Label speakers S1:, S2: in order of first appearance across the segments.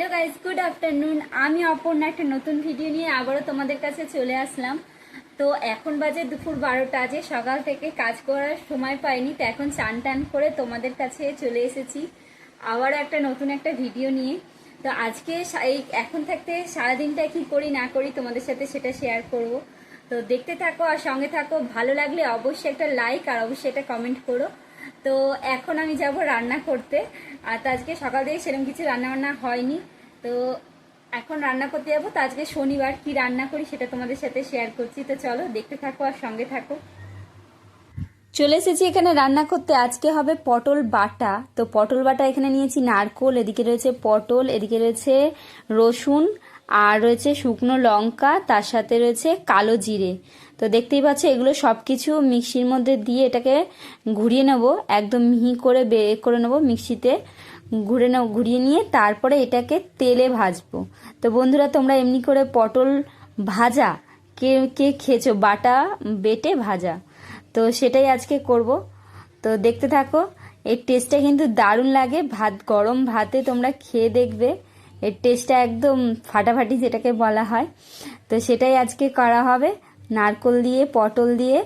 S1: Hello guys good afternoon আমি অপর্ণা, একটা নতুন ভিডিও নিয়ে আবারও তোমাদের কাছে চলে আসলাম। তো এখন বাজে দুপুর বারোটা, যে সকাল থেকে কাজ করার সময় পাইনি, তো এখন চান টান করে তোমাদের কাছে চলে এসেছি আবারও একটা নতুন একটা ভিডিও নিয়ে। তো আজকে এই এখন থাকতে সারাদিনটা কি করি, না করি তোমাদের সাথে সেটা শেয়ার করব। তো দেখতে থাকো আর সঙ্গে থাকো, ভালো লাগলে অবশ্যই একটা লাইক আর অবশ্যই একটা কমেন্ট করো। তো এখন আমি যাব রান্না করতে। আর তো আজকে সকাল থেকে সেরকম কিছু রান্না বান্না হয়নি। তো এখন রান্না করতে যাব। তো আজকে শনিবার কি রান্না করি সেটা তোমাদের সাথে শেয়ার করছি। তো চলো দেখতে থাকো আর সঙ্গে থাকো। চলে এসেছি এখানে রান্না করতে। আজকে হবে পটল বাটা। তো পটল বাটা এখানে নিয়েছি নারকোল, এদিকে রয়েছে পটল, এদিকে রয়েছে রসুন আর রয়েছে শুকনো লঙ্কা, তার সাথে রয়েছে কালো জিরে। তো দেখতেই পাচ্ছ, এগুলো সব কিছু মিক্সির মধ্যে দিয়ে এটাকে ঘুরিয়ে নেব, একদম মিহি করে বে, করে নেব মিক্সিতে। ঘুরে নেব ঘুরিয়ে নিয়ে তারপরে এটাকে তেলে ভাজবো। তো বন্ধুরা, তোমরা এমনি করে পটল ভাজা, কে কে খেয়েছো? বাটা, বেটে, ভাজা। তো সেটাই আজকে করব। তো দেখতে থাকো, এর টেস্টটা কিন্তু দারুণ লাগে। ভাত, গরম ভাতে তোমরা খেয়ে দেখবে। এর টেস্টটা একদম ফাটাফাটি যেটাকে বলা হয়। তো সেটাই আজকে করা হবে। নারকোল দিয়ে, পটল দিয়ে।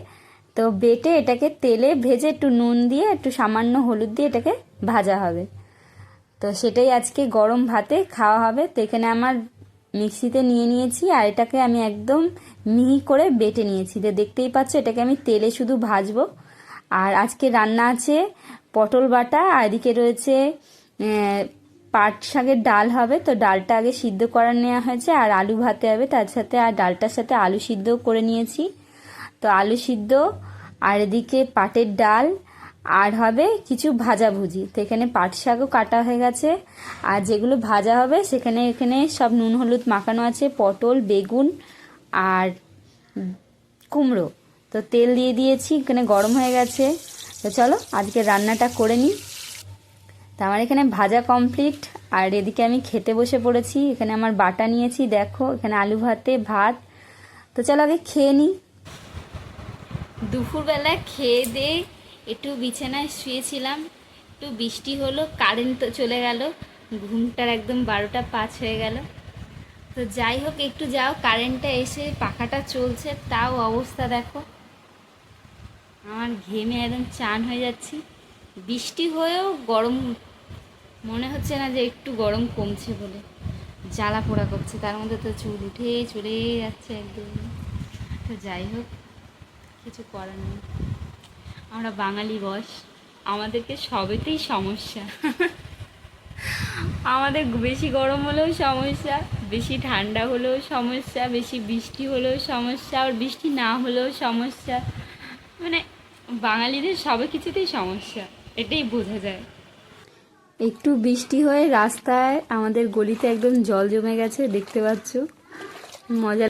S1: তো বেটে এটাকে তেলে ভেজে একটু নুন দিয়ে, একটু সামান্য হলুদ দিয়ে এটাকে ভাজা হবে। তো সেটাই আজকে গরম ভাতে খাওয়া হবে। তো এখানে আমার মিক্সিতে নিয়ে নিয়েছি আর এটাকে আমি একদম মিহি করে বেটে নিয়েছি। তো দেখতেই পাচ্ছ, এটাকে আমি তেলে শুধু ভাজবো। আর আজকে রান্না আছে পটল বাটা, আর এদিকে রয়েছে পাট শাকের ডাল হবে, তো ডালটা আগে সিদ্ধ করা নেওয়া হয়েছে, আর আলু ভাতে হবে, তার সাথে আর ডালটার সাথে আলু সিদ্ধ করে নিয়েছি। তো আলু সিদ্ধ, আর এদিকে পাটের ডাল, আর হবে কিছু ভাজাভুজি তো এখানে পাট শাকও কাটা হয়ে গেছে, আর যেগুলো ভাজা হবে, সেখানে এখানে সব নুন হলুদ মাখানো আছে, পটল, বেগুন, আর কুমড়ো। তো তেল দিয়ে দিয়েছি, এখানে গরম হয়ে গেছে। তো চলো আজকে রান্নাটা করে নিই। তো আমার এখানে ভাজা কমপ্লিট আর এদিকে আমি খেতে বসে পড়েছি। এখানে আমার বাটা নিয়েছি, দেখো, এখানে আলু ভাতে, ভাত। তো চলো আগে খেয়ে নিই দুপুরবেলা খেয়ে দিয়ে একটু বিছানায় শুয়েছিলাম, একটু বৃষ্টি হলো কারেন্ট তো চলে গেল, ঘুমটার একদম বারোটা পাঁচ হয়ে গেল। তো যাই হোক, একটু যাও কারেন্টটা এসে পাখাটা চলছে, তাও অবস্থা দেখো। আমার ঘেমে একদম চান হয়ে যাচ্ছি। বৃষ্টি হয়েও গরম, মনে হচ্ছে না যে একটু গরম কমছে বলে। জ্বালা পোড়া করছে, তার মধ্যে তো চুল উঠে চলে যাচ্ছে একদম। তো যাই হোক, কিছু করার নেই। আমরা বাঙালি বস, আমাদেরকে সবেতেই সমস্যা। আমাদের বেশি গরম হলেও সমস্যা, বেশি ঠান্ডা হলেও সমস্যা, বেশি বৃষ্টি হলেও সমস্যা, আর বৃষ্টি না হলেও সমস্যা। মানে বাঙালিদের সবে কিছুতেই সমস্যা। এটাই বোঝা যায়। একটু বৃষ্টি হয়ে রাস্তায় আমাদের গলিতে একদম জল জমে গেছে, দেখতে পাচ্ছ। মজা